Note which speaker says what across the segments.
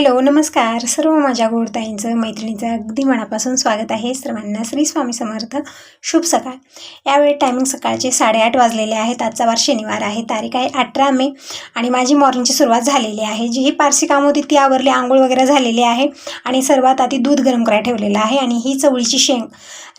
Speaker 1: Hello नमस्कार. सर्व माझ्या गोडताईंचं मैत्रिणीचं अगदी मनापासून स्वागत आहे. सर्वांना श्री स्वामी समर्थ. शुभ सकाळ. यावेळी टायमिंग सकाळचे साडेआठ वाजलेले आहेत. आजचा वार शनिवार आहे. तारीख आहे अठरा मे आणि माझी मॉर्निंगची सुरुवात झालेली आहे. जी ही पारसी कामं होती ती आवरली आंघोळ वगैरे झालेली आहे आणि सर्वात आधी दूध गरम करायला ठेवलेलं आहे आणि ही चवळीची शेंग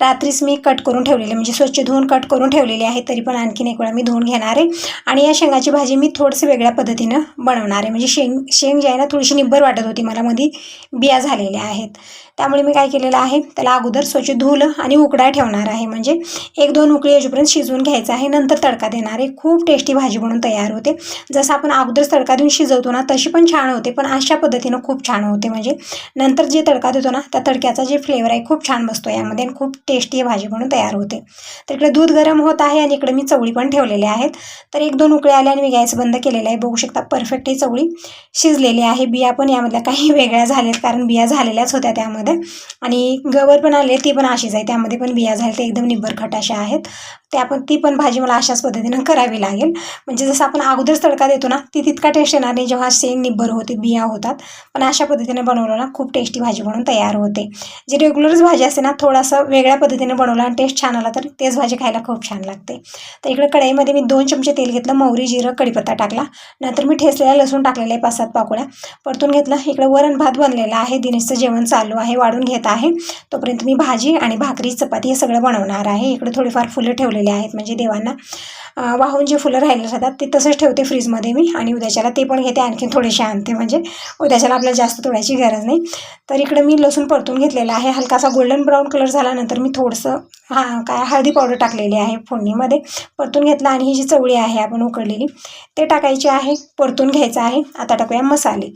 Speaker 1: रात्रीच मी कट करून ठेवलेली म्हणजे स्वच्छ धुवून कट करून ठेवलेली आहे. तरी पण आणखीन एक वेळा मी धुवून घेणार आहे आणि या शेंगाची भाजी मी थोडंसं वेगळ्या पद्धतीनं बनवणार आहे. म्हणजे शेंग शेंग जी आहे ना थोडीशी निब्बर वाटत होती. मला मध्ये बिया झालेल्या आहेत. त्यामुळे मी काय केलेलं आहे त्याला अगोदर स्वच्छ धुलं आणि उकडा ठेवणार आहे. म्हणजे एक दोन उकळी याच्यापर्यंत शिजवून घ्यायचं आहे. नंतर तडका देणार आहे. खूप टेस्टी भाजी म्हणून तयार होते. जसं आपण अगोदर तडका देऊन शिजवतो ना तशी पण छान होते. पण अशा पद्धतीनं खूप छान होते. म्हणजे नंतर जे तडका देतो ना त्या तडक्याचा जे फ्लेवर आहे खूप छान बसतो यामध्ये आणि खूप टेस्टी भाजी म्हणून तयार होते. तर इकडे दूध गरम होत आहे आणि इकडे मी चवळी पण ठेवलेल्या आहेत. तर एक दोन उकळे आले आणि मी गॅस बंद केलेला आहे. बघू शकता परफेक्ट ही चवळी शिजलेली आहे. बिया पण यामध्ये त्यामधल्या काही वेगळ्या झाल्यात कारण बिया झालेल्याच होत्या त्यामध्ये. आणि गवर पण आले ती पण अशीच आहे. त्यामध्ये पण बिया झाल्या ते एकदम निब्बर खट अशा आहेत. त्या पण ती पण भाजी मला अशाच पद्धतीनं करावी लागेल. म्हणजे जसं आपण अगोदरच तडका देतो ना ती तितका टेस्ट येणार नाही जेव्हा शेंग निब्बर होते बिया होतात. पण अशा पद्धतीने बनवलं ना खूप टेस्टी भाजी बनवून तयार होते. जी रेग्युलरच भाजी असते ना थोडासा वेगळ्या पद्धतीने बनवला आणि टेस्ट छान आला तर तेच भाजी खायला खूप छान लागते. तर इकडे कढईमध्ये मी दोन चमचे तेल घेतलं मोहरी जिरं कढीपत्ता टाकला. नंतर मी ठेसलेला लसूण टाकलेला आहे पाच सात पाकोळ्या परतून घेतला इकडे वरण भात बनलेला आहे दिनेशचं जेवण चालू आहे वाढून घेत आहे. तोपर्यंत मी भाजी आणि भाकरी चपाती हे सगळं बनवणार आहे. इकडे थोडीफार फुलं ठेवलेली आहेत. म्हणजे देवांना वाहून जे फुलं राहिले राहतात ते तसंच ठेवते फ्रीजमध्ये मी. आणि उद्याच्याला ते पण घेते. आणखीन थोडेसे आणते. म्हणजे उद्याच्याला आपल्याला जास्त तोडायची गरज नाही. तर इकडे मी लसूण परतून घेतलेला आहे. हलकासा गोल्डन ब्राऊन कलर झाल्यानंतर मी थोडंसं हा काय हळदी पावडर टाकलेली आहे फोडणीमध्ये. परतून घेतला आणि ही जी चवळी आहे आपण उकडलेली ते टाकायची आहे. परतून घ्यायचं आहे. आता टाकूया मसाले.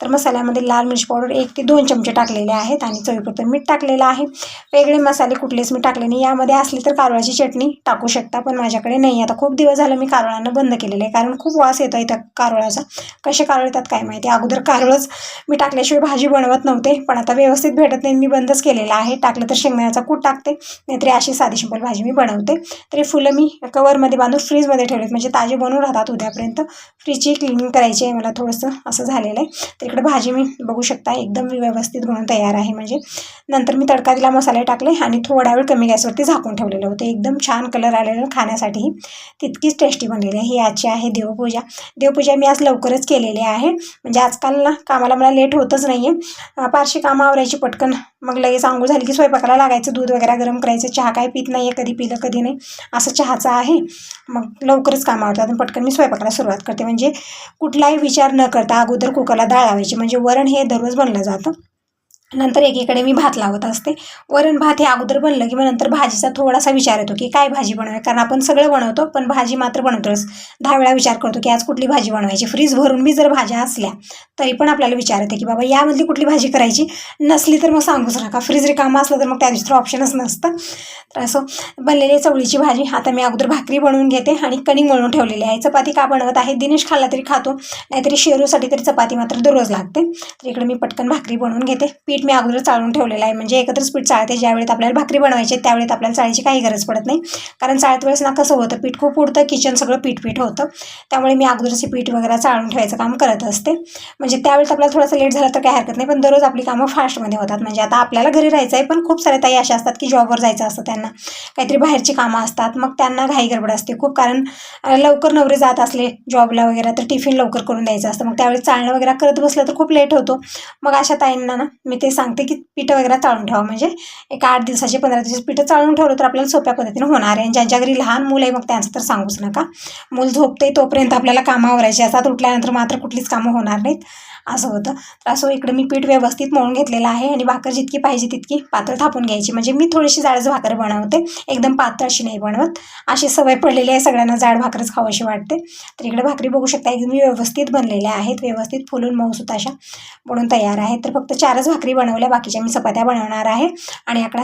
Speaker 1: तर मसाल्यामध्ये लाल मिरची पावडर एक ते दोन चमचे टाकलेले आहेत आणि चवीपुरतं मीठ टाकलेलं आहे. वेगळे मसाले कुठलेच मी टाकले नाही. यामध्ये असली तर कारळाची चटणी टाकू शकता पण माझ्याकडे नाही. आता खूप दिवस झालं मी कारळानं बंद केलेलं आहे कारण खूप वास येतो आहे कारळाचा कसे कारळ येतात काय माहिती? अगोदर कारळच मी टाकल्याशिवाय भाजी बनवत नव्हते पण आता व्यवस्थित भेटत नाही. मी बंदच केलेलं आहे. टाकलं तर शेंगदाण्याचा कूट टाकते नाहीतरी अशी साधी शिंपल भाजी मी बनवते. तरी फुलं मी कवरमध्ये बांधून फ्रीजमध्ये ठेवलेत. म्हणजे ताजे बनवून राहतात उद्यापर्यंत. फ्रीजची क्लिनिंग करायची आहे. मला थोडंसं असं झालेलं आहे. तरी इकडे भाजी मी बघू शकता एकदम व्यवस्थित बनवून तयार आहे. म्हणजे नंतर मी तडका दिला मसाले टाकले आणि थोडा वेळ कमी गॅसवरती झाकून ठेवलेलं होतं. एकदम छान कलर आलेलं खाण्यासाठीही तितकीच टेस्टी बनलेली आहे. ही आजची आहे देवपूजा. देवपूजा मी आज लवकरच केलेली आहे. म्हणजे आजकाल ना कामाला मला लेट होतच नाही आहे पारशी कामं आवरायची पटकन मग लगेच आंघोळ झाली की स्वयंपाकाला लागायचं दूध वगैरे गरम करायचं चहा काय पित नाही आहे कधी पिलं कधी नाही. असं चहाचं आहे. मग लवकरच काम आवडतात आणि पटकन मी स्वयंपाकाला सुरुवात करते. म्हणजे कुठलाही विचार न करता अगोदर कुकरला डाळ लावायची. म्हणजे वरण हे दररोज बनलं जातं. नंतर एकीकडे मी भात लावत असते. वरण भात हे अगोदर बनलं की मग नंतर भाजीचा थोडासा विचार येतो की काय भाजी बनवाय कारण आपण सगळं बनवतो पण भाजी मात्र बनवतोच. दहा वेळा विचार करतो की आज कुठली भाजी बनवायची? फ्रीज भरून मी जर भाज्या असल्या तरी पण आपल्याला विचार येते की बाबा यामधली कुठली भाजी करायची? नसली तर मग सांगूच नका. फ्रीज रिकामं असलं तर मग त्या दुसरं ऑप्शनच नसतं. तर असं बनलेली चवळीची भाजी. आता मी अगोदर भाकरी बनवून घेते आणि कणिक मळून ठेवलेली आहे. चपाती का बनवत आहे? दिनेश खाल्ला तरी खातो. नाहीतरी शेरूसाठी तरी चपाती मात्र दररोज लागते. तर इकडे मी पटकन भाकरी बनवून घेते. पीठ मी अगोदर चाळून ठेवलेलं आहे. म्हणजे एकत्रच पीठ चाळते ज्या वेळेत आपल्याला भाकरी बनवायची आहे, त्यावेळेत आपल्याला चाळीची काही गरज पडत नाही. कारण चाळत वेळेस ना कसं होतं पीठ खूप उडतं किचन सगळं पीठ पीठ होतं. त्यामुळे मी अगोदरचे पीठ वगैरे चाळून ठेवायचं काम करत असते. म्हणजे त्यावेळेस आपल्याला थोडंसं लेट झालं तर काही हरकत नाही पण दररोज आपली कामं फास्टमध्ये होतात. म्हणजे आता आपल्याला घरी राहायचं आहे पण खूप साऱ्या ताई अशा असतात की जॉबवर जायचं असतं त्यांना. काहीतरी बाहेरची कामं असतात मग त्यांना घाई गडबड असते खूप. कारण लवकर नवरे जात असले जॉबला वगैरे तर टिफिन लवकर करून द्यायचं असतं. मग त्यावेळेस चालणं वगैरे करत बसलं तर खूप लेट होतो. मग अशा ताईंना ना मी ते सांगते की पिठं वगैरे चाळून ठेवा. म्हणजे एक आठ दिवसाचे पंधरा दिवसाचे पिठं चाळून ठेवलं तर आपल्याला सोप्या पद्धतीने होणार आहे. आणि ज्यांच्या घरी लहान मुलं आहे मग त्यांचं तर सांगूच नका. मूल झोपते तोपर्यंत आपल्याला कामं असतात उठल्यानंतर मात्र कुठलीच कामं होणार नाहीत. असं होतं. तर असं इकडे मी पीठ व्यवस्थित मळून घेतलेलं आहे आणि भाकर जितकी पाहिजे तितकी पातळ थापून घ्यायची. म्हणजे मी थोडीशी जाडच भाकर बनवते. एकदम पातळ अशी नाही बनवत. अशी सवय पडलेली आहे सगळ्यांना जाड भाकरच खावाशी वाटते. तर इकडे भाकरी बघू शकता एकदम व्यवस्थित बनलेल्या आहेत. व्यवस्थित फुलून मऊसूत अशा बनून तयार आहेत. तर फक्त चारच भाकरी बनवल्या बाकीच्या मी चपात्या बनवणार आहे. आणि आकडा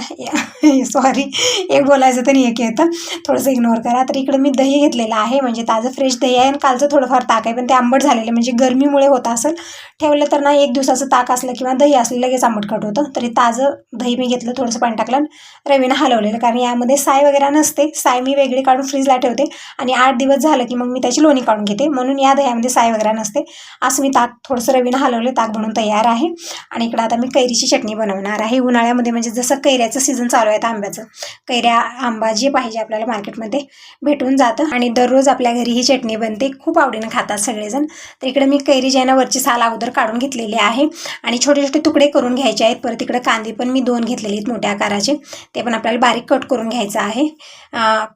Speaker 1: सॉरी एक बोलायचं तर एक येतं. थोडंसं इग्नोर करा. तर इकडं मी दही घेतलेलं आहे. म्हणजे ताजं फ्रेश दही आहे आणि कालचं थोडंफार ताक आहे. पण ते आंबट झालेलं म्हणजे गरमीमुळे होत असेल ठेवलं तर ना एक दिवसाचं ताक असलं किंवा दही असलं लगेच आंबटखट होतं. तरी ताजं दही मी घेतलं थोडंसं पाणी टाकलं आणि रवीनं हलवलेलं. कारण यामध्ये साय वगैरे नसते. साय मी वेगळी काढून फ्रीजला ठेवते आणि आठ दिवस झालं की मग मी त्याची लोणी काढून घेते. म्हणून या दह्यामध्ये साय वगैरे नसते. असं मी ताक थोडंसं रवीनं हलवले ताक बनवून तयार आहे. आणि इकडं आता मी कैरीची चटणी बनवणार आहे. उन्हाळ्यामध्ये म्हणजे जसं कैऱ्याचं सीझन चालू आहे आंब्याचं कैऱ्या आंबा जे पाहिजे आपल्याला मार्केटमध्ये भेटून जातं. आणि दररोज आपल्या घरी ही चटणी बनते. खूप आवडीनं खातात सगळेजण. तर इकडे मी कैरी जी आहे ना वरची साल अगोदर काढून घेतलेले आहे. आणि छोटे छोटे तुकडे करून घ्यायचे आहेत. परत इकडे कांदे पण मी दोन घेतलेले आहेत मोठ्या आकाराचे. ते पण आपल्याला बारीक कट करून घ्यायचं आहे.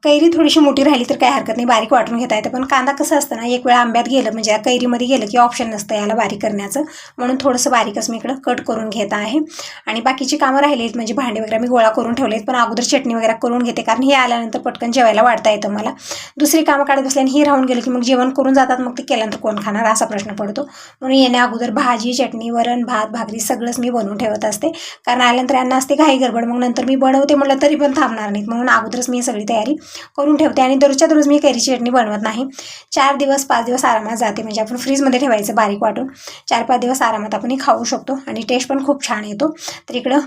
Speaker 1: कैरी थोडीशी मोठी राहिली तर काही हरकत नाही. बारीक वाटून घेता येतं. पण कांदा कसं असतं ना एक वेळा आंब्यात गेलं म्हणजे या कैरीमध्ये गेलं की ऑप्शन नसतं याला बारीक करण्याचं. म्हणून थोडंसं बारीकच मी इकडं कट करून घेत आहे. आणि बाकीची कामं राहिली आहेत. म्हणजे भांडे वगैरे मी गोळा करून ठेवले आहेत. पण अगोदर चटणी वगैरे करून घेते. कारण हे आल्यानंतर पटकन जेवायला वाढता येतं मला. दुसरी कामं काढत बसल्याने ही राहून गेलं की मग जेवण करून जातात. मग ते केल्यानंतर कोण खाणार? असा प्रश्न पडतो. म्हणून येण्या अगोदर भाजी चटणी वरण भात भाकरी सगळंच मी बनवून ठेवत असते. कारण आल्यानंतर यांना असते काही गडबड. मग नंतर मी बनवते म्हटलं तरी पण थांबणार नाहीत. म्हणून अगोदरच मी सगळी तयारी करून ठेवते आणि दररोजच्या दररोज मी कैरीची चटणी बनवत नाही. चार दिवस पाच दिवस आरामात जाते. म्हणजे आपण फ्रीजमध्ये ठेवायचं बारीक वाटून. चार पाच दिवस आरामात आपण खाऊ शकतो आणि टेस्ट पण खूप छान येतो. तर इकडं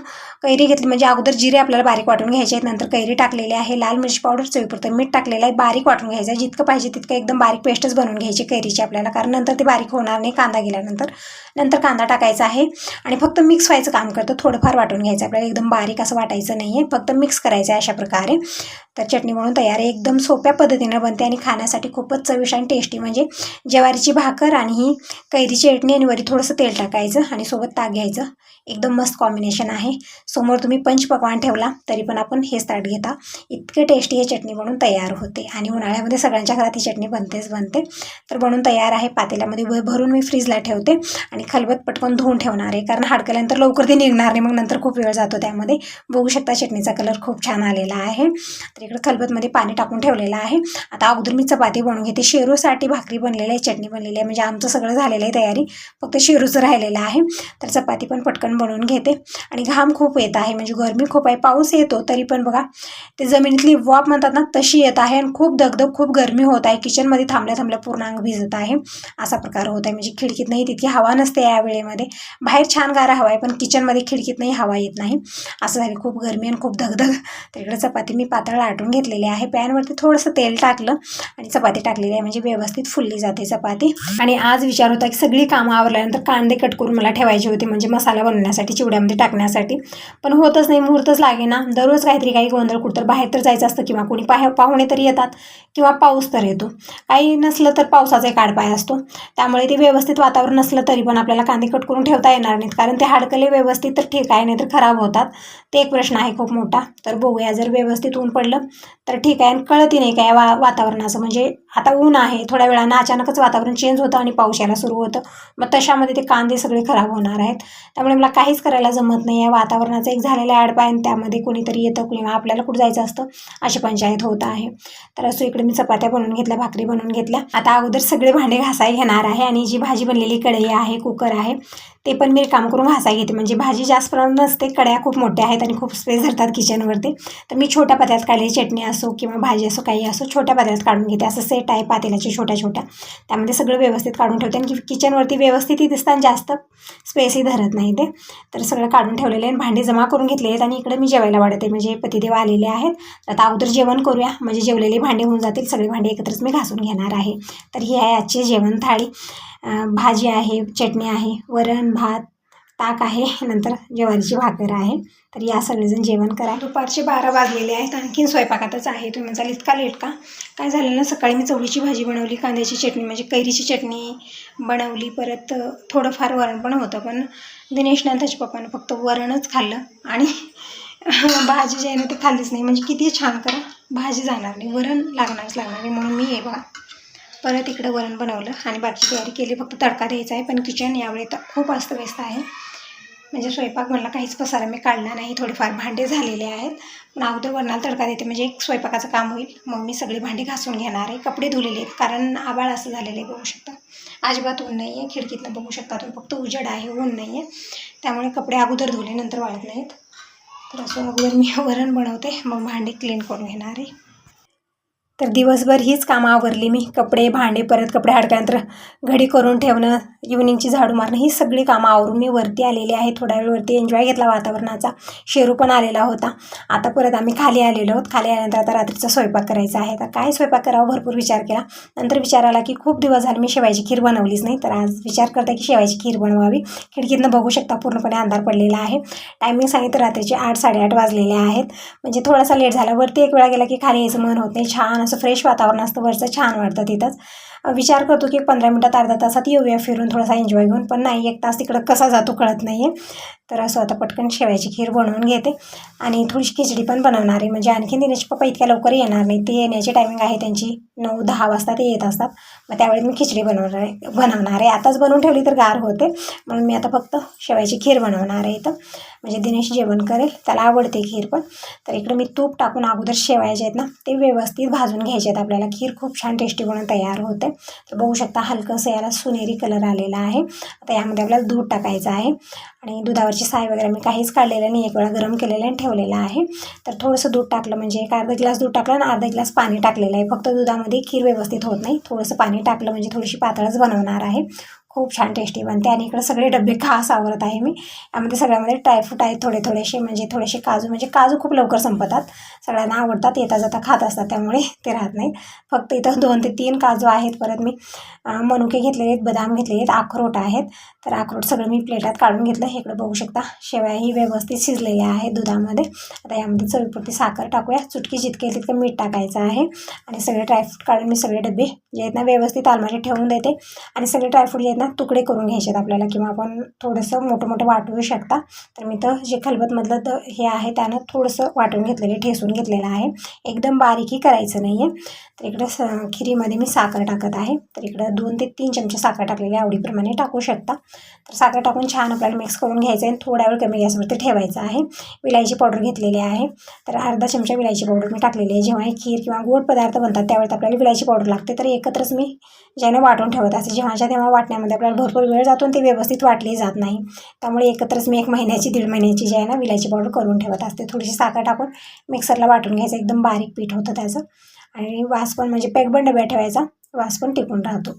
Speaker 1: कैरी घेतली. म्हणजे अगोदर जिरे आपल्याला बारीक वाटून घ्यायचे आहेत. नंतर कैरी टाकलेली आहे. लाल मिरची पावडर चवीपुरतं मीठ टाकलेलं आहे. बारीक वाटून घ्यायचं आहे. जितकं पाहिजे तितकं एकदम बारीक पेस्टच बनवून घ्यायची कैरीची आपल्याला. कारण नंतर ते बारीक होणार नाही. कांदा गेल्यानंतर. नंतर कांदा टाकायचा आहे आणि फक्त मिक्स व्हायचं काम करतं. थोडंफार वाटून घ्यायचं आपल्याला एकदम बारीक असं वाटायचं नाही आहे फक्त मिक्स करायचं आहे अशा प्रकारे. तर चटणी म्हणून तयार आहे. एकदम सोप्या पद्धतीनं बनते आणि खाण्यासाठी खूपच चविष्ट आणि टेस्टी म्हणजे ज्वारीची भाकर आणि ही कैरीची चटणी आणि वरी थोडंसं तेल टाकायचं आणि सोबत ताक घ्यायचं. एकदम मस्त कॉम्बिनेशन आहे. समोर तुम्ही पंच पकवान ठेवला तरी पण आपण हे ताट घेता. इतके टेस्टी हे चटणी बनून तयार होते. आणि उन्हाळ्यामध्ये सगळ्यांच्या घरात ही चटणी बनतेच बनते. तर बनून तयार आहे पातेल्यामध्ये. भ- भरून मी फ्रीजला ठेवते. आणि खलबत पटकन धुवून ठेवणार आहे. कारण हाडकल्यानंतर लवकर ते निघणार नाही. मग नंतर खूप वेळ जातो त्यामध्ये. बघू शकता चटणीचा कलर खूप छान आलेला आहे. तर इकडे खलबतमध्ये पाणी टाकून ठेवलेलं आहे. आता अगोदर मी चपाती बनवून घेते. शेरूसाठी भाकरी बनलेली आहे चटणी बनलेली आहे. म्हणजे आमचं सगळं झालेलं आहे तयारी. फक्त शेरूचं राहिलेलं आहे. तर चपाती पण पटकन बनवून घेते. आणि घाम खूप येत आहे म्हणजे गरमी खूप आहे पाऊस येतो तरी पण बघा ते जमिनीतली वाफ म्हणतात ना तशी येत आहे आणि खूप दगदग खूप गरमी होत आहे. किचनमध्ये थांबल्या थांबल्या पूर्ण अंग भिजत आहे. असा प्रकार होत आहे म्हणजे खिडकीत नाही तितकी हवा नसते या वेळेमध्ये. बाहेर छान गारा हवा आहे पण किचनमध्ये खिडकीत नाही हवा येत नाही. असं झालं खूप गरमी आणि खूप दगदग. तिकडे चपाती मी पातळ लाटून घेतलेली आहे. पॅनवरती थोडंसं तेल टाकलं आणि चपाती टाकलेली आहे म्हणजे व्यवस्थित फुलली जाते चपाती. आणि आज विचार होता की सगळी कामं आवरल्यानंतर कांदे कट करून मला ठेवायचे होते म्हणजे मसाला बनवण्यासाठी. चिवड्यामध्ये टाकण्यासाठी. पण होतच नाही मुहूर्तच लागे ना दररोज काहीतरी काही गोंधळ कुठं तर बाहेर तर जायचं असतं किंवा कोणी पाह पाहुणे तरी येतात किंवा पाऊस तर येतो. काही नसलं तर पावसाचा एक आडपाय असतो. त्यामुळे ते व्यवस्थित वातावरण नसलं तरी पण आपल्याला कांदे कट करून ठेवता येणार नाहीत. कारण ते हाडकले व्यवस्थित तर ठीक आहे नाही तर खराब होतात. ते एक प्रश्न आहे खूप मोठा. तर बघूया जर व्यवस्थित ऊन पडलं तर ठीक आहे. आणि कळतही नाही काय वा वातावरणाचं. म्हणजे आता ऊन आहे थोड्या वेळानं अचानकच वातावरण चेंज होतं आणि पाऊस यायला सुरू होतं. मग तशामध्ये ते कांदे सगळे खराब होणार आहेत. त्यामुळे मला काहीच करायला जमत नाही. आहे वातावरणाचं एक झालेलं ॲड आणि त्यामध्ये कोणीतरी येतं किंवा आपल्याला कुठं जायचं असतं अशी पंचायत होत आहे. तर असं इकडे मी चपात्या बनवून घेतल्या भाकरी बनवून घेतल्या. आता अगोदर सगळे भांडे घासाय घेणार आहे आणि जी भाजी बनलेली कढई आहे कुकर आहे ते पण मी काम करून घासायला घेते. म्हणजे भाजी जास्त प्रमाणात नसते कड्या खूप मोठ्या आहेत आणि खूप स्पेस धरतात किचनवरती तर मी छोट्या पात्यात काढलेली चटणी असो किंवा भाजी असो काही असो छोट्या पात्यात काढून घेते. असं सेट आहे पातेल्याचे छोट्या छोट्या. त्यामध्ये सगळं व्यवस्थित काढून ठेवते आणि किचनवरती व्यवस्थितही दिसतात जास्त स्पेसही धरत नाही ते. तर सगळं काढून ठेवलेले आहे भांडे जमा करून घेतले आहेत आणि इकडे मी जेवायला वाढते म्हणजे पतिदेव आलेले आहेत. तर आता अगोदर जेवण करूया. म्हणजे जेवलेले भांडे होऊन जातील. सगळे भांडे एकत्रच मी घासून घेणार आहे. तर ही आहे आजची जेवण थाळी. भाजी आहे चटणी आहे वरण भात ताक आहे नंतर ज्वारीची भाकर आहे. तर या सगळेजण जेवण करा. दुपारचे बारा वाजलेले आहेत आणखीन स्वयंपाकातच आहे. तुम्ही म्हणाल इतका लेट का? काय झालं ना सकाळी मी चवळीची भाजी बनवली कांद्याची चटणी म्हणजे कैरीची चटणी बनवली. परत थोडंफार वरण पण होतं पण दिनेशने आणि त्याच्या पप्पानं फक्त वरणच खाल्लं. आणि भाजी जे आहे ना ते खाल्लीच नाही. म्हणजे किती छान करा भाजी जाणार नाही. वरण लागणारच लागणार नाही. म्हणून मी हे बघा परत इकडं वरण बनवलं आणि बाकी तयारी केली. फक्त तडका द्यायचा आहे पण किचन यावेळी तर खूप अस्तव्यस्त आहे. म्हणजे स्वयंपाक म्हणला काहीच पसारा मी काढला नाही. थोडेफार भांडे झालेले आहेत. पण अगोदर वरणाला तडका देते म्हणजे एक स्वयंपाकाचं काम होईल. मग मी सगळी भांडी घासून घेणार आहे. कपडे धुलेले आहेत कारण आबाळ असं झालेलं आहे बघू शकता. अजिबात ऊन नाही आहे खिडकीतनं बघू शकता तुम्ही. फक्त उजेड आहे ऊन नाही आहे त्यामुळे कपडे अगोदर धुले नंतर वाळत नाहीत. तर असं अगोदर मी वरण बनवते. मग भांडी क्लीन करून घेणार आहे. तर दिवसभर हीच कामं आवरली मी. कपडे भांडे परत कपडे हाडक्यानंतर घडी करून ठेवणं इव्हनिंगची झाडू मारणं ही सगळी कामं आवरून मी वरती आलेली आहे. थोड्या वेळ वरती एन्जॉय घेतला वातावरणाचा. शेरू पण आलेला होता. आता परत आम्ही खाली आलेलो आहोत. खाली आल्यानंतर आता रात्रीचा स्वयंपाक करायचा आहे. तर काय स्वयंपाक करावा? भरपूर विचार केला. नंतर विचार आला की खूप दिवस झाले मी शेवायची खीर बनवलीच नाही. तर आज विचार करता की शेवायची खीर बनवावी. खिडकीतनं बघू शकता पूर्णपणे अंधार पडलेला आहे. टायमिंग सांगितलं रात्रीचे आठ साडेआठ वाजलेले आहेत. म्हणजे थोडासा लेट झाला. वरती एक वेळा गेला की खाली यायचं मन होत नाही. छान असं फ्रेश वातावरण असतं वरचं छान वाटतं तिथंच. विचार करतो की पंधरा मिनटात अर्धा तासात येऊया फिरून थोडासा एन्जॉय घेऊन. पण नाही एक तास तिकडं कसा जातो कळत नाही आहे तर असं आता पटकन शेवयाची खीर बनवून घेते. आणि थोडीशी खिचडी पण बनवणार आहे. म्हणजे आणखीन दिनेश पप्पा इतक्या लवकर येणार नाही. ते येण्याची टायमिंग आहे त्यांची नऊ दहा वाजता ते येत असतात. मग त्यावेळी मी खिचडी बनवणार आहे बनवणार आहे. आताच बनवून ठेवली तर गार होते. म्हणून मी आता फक्त शेवयाची खीर बनवणार आहे इथं. म्हणजे दिनेश जेवण करेल. त्याला आवडते खीर पण. तर इकडे मी तूप टाकून अगोदर शेवायचे आहेत ना ते व्यवस्थित भाजून घ्यायचे आहेत. आपल्याला खीर खूप छान टेस्टी बनून तयार होते. तर बघू शकता हलकंसं याला सुनेरी कलर आलेला आहे. आता यामध्ये आपल्याला दूध टाकायचं आहे. आणि दुधावरची साय वगैरे मी काहीच काढलेलं नाही एक वेळा गरम केलेलं आणि ठेवलेलं आहे. तर थोडंसं दूध टाकलं म्हणजे एक अर्धा ग्लास दूध टाकलं आणि अर्धा ग्लास पाणी टाकलेलं आहे. फक्त दुधामध्ये खीर व्यवस्थित होत नाही. थोडंसं पाणी टाकलं म्हणजे थोडीशी पातळच बनवणार आहे. खूप छान टेस्टी बनते. आणि इकडे सगळे डबे खास आवरत आहे मी. यामध्ये सगळ्यामध्ये ड्रायफ्रूट आहेत थोडे थोडेसे म्हणजे थोडेसे काजू म्हणजे काजू खूप लवकर संपतात. सगळ्यांना आवडतात येता जाता खात असतात त्यामुळे ते राहत नाहीत. फक्त इथं दोन ते तीन काजू आहेत परत मी मनुके घेतलेले आहेत बदाम घेतलेले आहेत अक्रोट आहेत. तर अक्रोट सगळं मी प्लेटात काढून घेतलं. हे इकडे बघू शकता. शेवयाही व्यवस्थित शिजलेल्या आहेत दुधामध्ये. आता यामध्ये चवीपुरती साखर टाकूया. चुटकी जितके तितकं मीठ टाकायचं आहे. आणि सगळे ड्रायफ्रूट काढून मी सगळे डबे जे आहेत ना व्यवस्थित आलमारीत ठेवून देते. आणि सगळे ड्रायफ्रूट जे आहेत ना तुकडे करून घ्यायचे आहेत आपल्याला किंवा आपण थोडंसं मोठं मोठं वाटवू शकता तर मी तर जे खलबतमधलं द हे आहे त्यानं थोडंसं वाटून घेतलेलं ठेसून घेतलेलं आहे. एकदम बारीकही करायचं नाही आहे तर इकडं स खिरीमध्ये मी साखर टाकत आहे. तर इकडं दोन ते तीन चमचे साखर टाकलेली आवडीप्रमाणे टाकू शकता. तर साखर टाकून छान आपल्याला मिक्स करून घ्यायचं आहे थोड्या वेळ कमी गॅसवरती ठेवायचं आहे. विलायची पावडर घेतलेली आहे. तर अर्धा चमचा विलायची पावडर मी टाकलेली आहे. जेव्हा हे खीर किंवा गोड पदार्थ बनतात त्यावेळेस आपल्याला विलायची पावडर लागते. तर एकत्रच मी ज्याने वाटून ठेवत असते. जेव्हाच्या तेव्हा वाटण्यामध्ये आपल्याला भरपूर वेळ जातो आणि ते व्यवस्थित वाटली जात नाही. त्यामुळे एकत्रच मी एक महिन्याची दीड महिन्याची जी आहे ना विलायची पावडर करून ठेवत असते. थोडीशी साखर टाकून मिक्सरला वाटून घ्यायचं. एकदम बारीक पीठ होतं त्याचं. आणि वास पण म्हणजे पॅकबंद डब्या ठेवायचा. वास पण टिकून राहतो.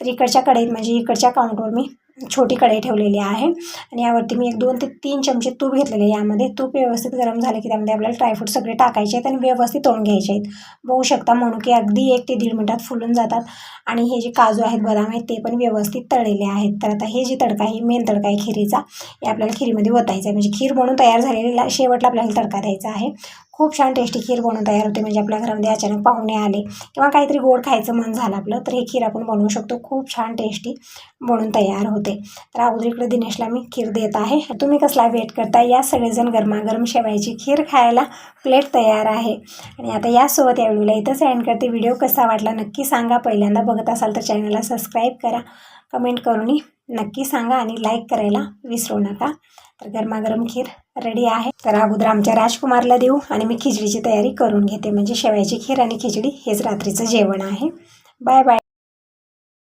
Speaker 1: तर इकडच्या कढईत म्हणजे इकडच्या काउंटवर मी छोटी कढई ठेवलेली आहे. आणि यावरती मी एक दोन ते तीन चमचे तूप घेतलेले यामध्ये तूप व्यवस्थित गरम झालं की त्यामध्ये आपल्याला ड्रायफ्रूट सगळे टाकायचे आहेत आणि व्यवस्थित तोंड घ्यायचे आहेत. बघू शकता म्हणू की अगदी एक ते दीड मिनटात फुलून जातात. आणि हे जे काजू आहेत बदाम आहेत ते पण व्यवस्थित तळलेले आहेत. तर आता हे जे तडका आहे मेन तडका आहे खिरीचा हे आपल्याला खिरीमध्ये ओतायचं आहे. म्हणजे खीर म्हणून तयार झालेला शेवटला आपल्याला तडका द्यायचा आहे. खूप छान टेस्टी खीर बनवून तयार होते. म्हणजे आपल्या घरामध्ये अचानक पाहुणे आले किंवा काहीतरी गोड खायचं मन झालं आपलं तर हे खीर आपण बनवू शकतो. खूप छान टेस्टी बनून तयार होते. तर अगोदर इकडे दिनेशला मी खीर देत आहे. तुम्ही कसला वेट करता या सगळेजण गरमागरम शेवायची खीर खायला प्लेट तयार आहे. आणि आता यासोबत या व्हिडिओला इथंच एंड करते. व्हिडिओ कसा वाटला नक्की सांगा. पहिल्यांदा बघत असाल तर चॅनलला सबस्क्राईब करा. कमेंट करूनही नक्की सांगा आणि लाईक करायला विसरू नका. तर गरमागरम खीर रेडी आहे. तर अगोदर आमच्या राजकुमारला देऊ आणि मी खिचडीची तयारी करून घेते. म्हणजे शेवयाची खीर आणि खिचडी हेच रात्रीचं जेवण आहे. Bye bye